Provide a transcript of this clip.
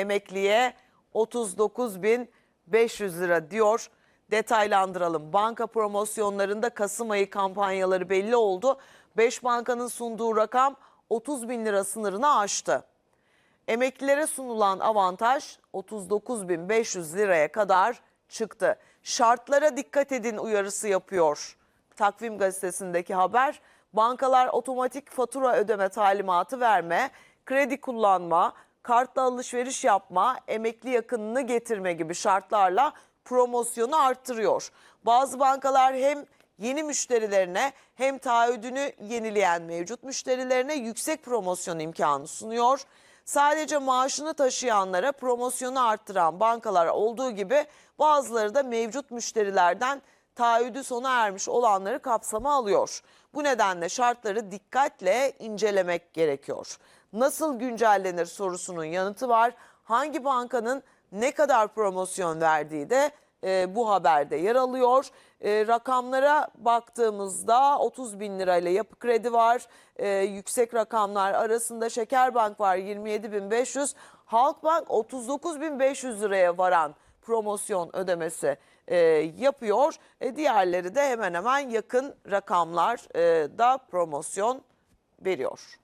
emekliye 39.500 lira diyor. Detaylandıralım. Banka promosyonlarında Kasım ayı kampanyaları belli oldu. 5 bankanın sunduğu rakam 30 bin lira sınırını aştı. Emeklilere sunulan avantaj 39.500 liraya kadar çıktı. Şartlara dikkat edin uyarısı yapıyor. Takvim gazetesindeki haber bankalar otomatik fatura ödeme talimatı verme, kredi kullanma, kartla alışveriş yapma, emekli yakınını getirme gibi şartlarla promosyonu arttırıyor. Bazı bankalar hem yeni müşterilerine hem taahhüdünü yenileyen mevcut müşterilerine yüksek promosyon imkanı sunuyor. Sadece maaşını taşıyanlara promosyonu arttıran bankalar olduğu gibi bazıları da mevcut müşterilerden taahhüdü sona ermiş olanları kapsama alıyor. Bu nedenle şartları dikkatle incelemek gerekiyor. Nasıl güncellenir sorusunun yanıtı var. Hangi bankanın ne kadar promosyon verdiği de e, bu haberde yer alıyor. E, rakamlara baktığımızda 30 bin lirayla yapı kredi var. E, yüksek rakamlar arasında Şekerbank var 27.500. Halkbank 39.500 liraya varan promosyon ödemesi e, yapıyor. E, diğerleri de hemen hemen yakın rakamlar e, da promosyon veriyor.